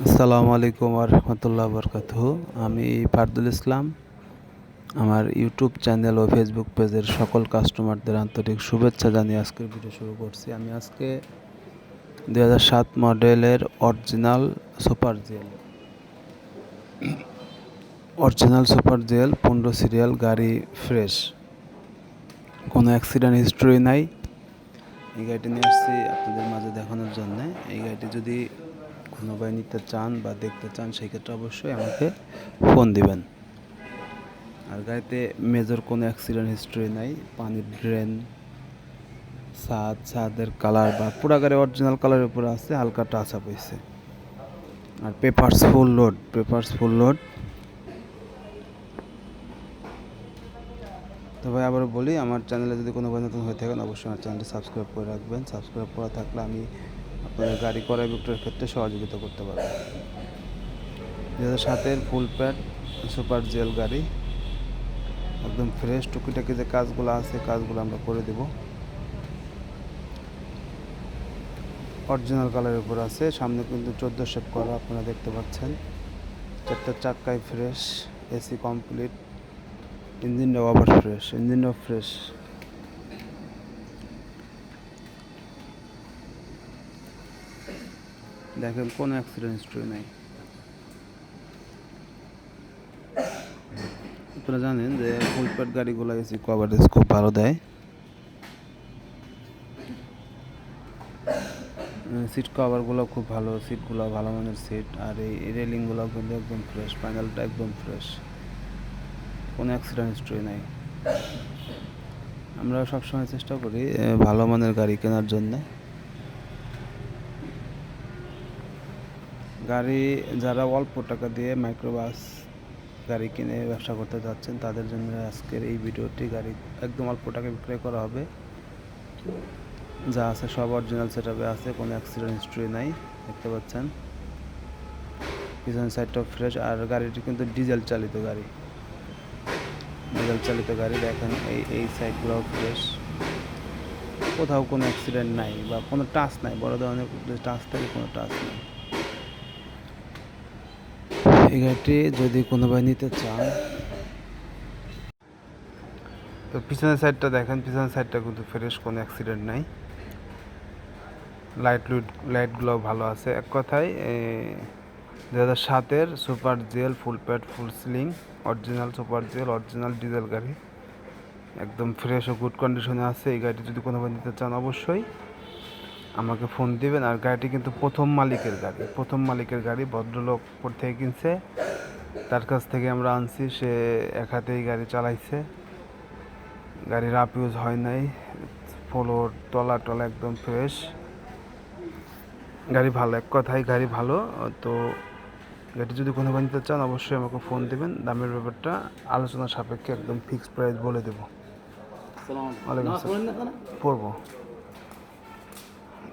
আসসালামু আলাইকুম রহমতুল্লাহ বরকাত আমি ফারদুল ইসলাম। আমার ইউটিউব চ্যানেল ও ফেসবুক পেজের সকল কাস্টমারদের আন্তরিক শুভেচ্ছা জানিয়ে আজকের ভিডিও শুরু করছি। আমি আজকে দু হাজার সাত মডেলের original super GL. Original super GL, পনেরো সিরিয়াল, গাড়ি ফ্রেশ। কোনো অ্যাক্সিডেন্ট হিস্ট্রি নাই। এই গাড়িটি নিয়ে আসছি আপনাদের মাঝে দেখানোর জন্য। এই গাড়িটি যদি ভাই নিতে চান বা দেখতে চান, সেই ক্ষেত্রে অবশ্যই আমাকে ফোন দিবেন। আর গাড়িতে মেজর কোনো অ্যাক্সিডেন্ট হিস্ট্রি নাই, পানির ড্রেন ছাদ, ছাদের কালার বা পুরা গাড়ি অরিজিনাল কালারের উপরে আছে, হালকা টাচ আপ হয়েছে আর papers full load papers full load তো ভাই আবার বলি, আমার চ্যানেলে যদি কোনো নতুন হয়ে থাকেন অবশ্যই আমার চ্যানেলটি সাবস্ক্রাইব করে রাখবেন। সাবস্ক্রাইব করা থাকলে আমি আপনাদের গাড়ি ক্রয় বিক্রয়ের ক্ষেত্রে সহযোগিতা করতে পারব দু হাজার সাতের ফুল প্যাড, সুপার জেল গাড়ি, একদম ফ্রেশ টুকিটাকি যে কাজগুলো আছে, কাজগুলো আমরা করে দেব। অরিজিনাল কালারের উপর আছে, সামনে কিন্তু চোদ্দ শেপ করা আপনারা দেখতে পাচ্ছেন। চারটা চাক্কায় ফ্রেশ এসি কমপ্লিট ইঞ্জিনটাও আবার ফ্রেশ ইঞ্জিনটাও ফ্রেশ দেখেন, কোনো অ্যাক্সিডেন্ট হিস্ট্রি নাই। আপনারা জানেন যে প্যাড গাড়িগুলো এসি কভারেজ খুব ভালো দেয়। সিট কভারগুলো খুব ভালো সিটগুলো ভালো মানের সিট আর এই রেলিংগুলো কিন্তু একদম ফ্রেশ প্যানেলটা একদম ফ্রেশ কোনো অ্যাক্সিডেন্ট হিস্ট্রি নাই। আমরা সবসময় চেষ্টা করি ভালো মানের গাড়ি কেনার জন্যে। গাড়ি যারা অল্প টাকা দিয়ে মাইক্রোবাস গাড়ি কিনে ব্যবসা করতে যাচ্ছেন, তাদের জন্য আজকের এই ভিডিওটি গাড়ি একদম অল্প টাকা বিক্রয় করা হবে। যা আছে সব অরিজিনাল সেট আছে, কোনো অ্যাক্সিডেন্ট হিস্ট্রি নাই, দেখতে পাচ্ছেন। পিছন সাইডটাও ফ্রেশ আর গাড়িটি কিন্তু ডিজেল চালিত গাড়ি। ডিজেল চালিত গাড়ি, দেখেন এই এই সাইডগুলোও ফ্রেশ কোথাও কোনো অ্যাক্সিডেন্ট নাই বা কোনো টাচ নাই, বড় ধরনের টাচ থাকে কোনো টাচ নেই। এই গাড়িটি যদি কোনো ভাই নিতে চান। তো পিছনের সাইডটা দেখেন, পিছনের সাইডটা কিন্তু ফ্রেশ কোনো অ্যাক্সিডেন্ট নাই। লাইট লুট লাইটগুলো ভালো আছে। এক কথায় দু হাজার সাতের super GL full pad full ceiling original super GL original diesel গাড়ি। একদম ফ্রেশ ও গুড কন্ডিশনে আছে। এই গাড়িটি যদি কোনো ভাই নিতে চান, অবশ্যই। আমাকে ফোন দিবেন আর গাড়িটি কিন্তু প্রথম মালিকের গাড়ি। প্রথম মালিকের গাড়ি ভদ্রলোক পর থেকে কিনছে। তার কাছ থেকে আমরা আনছি সে এক হাতেই গাড়ি চালাইছে। গাড়ির আপ ইউজ হয় নাই ফ্লোর তলা টলা একদম ফ্রেশ। গাড়ি ভালো এক কথায় গাড়ি ভালো। তো গাড়ি যদি কোনো নিতে চান অবশ্যই আমাকে ফোন দেবেন। দামের ব্যাপারটা আলোচনা সাপেক্ষে একদম ফিক্সড প্রাইস বলে দেবো। পড়ব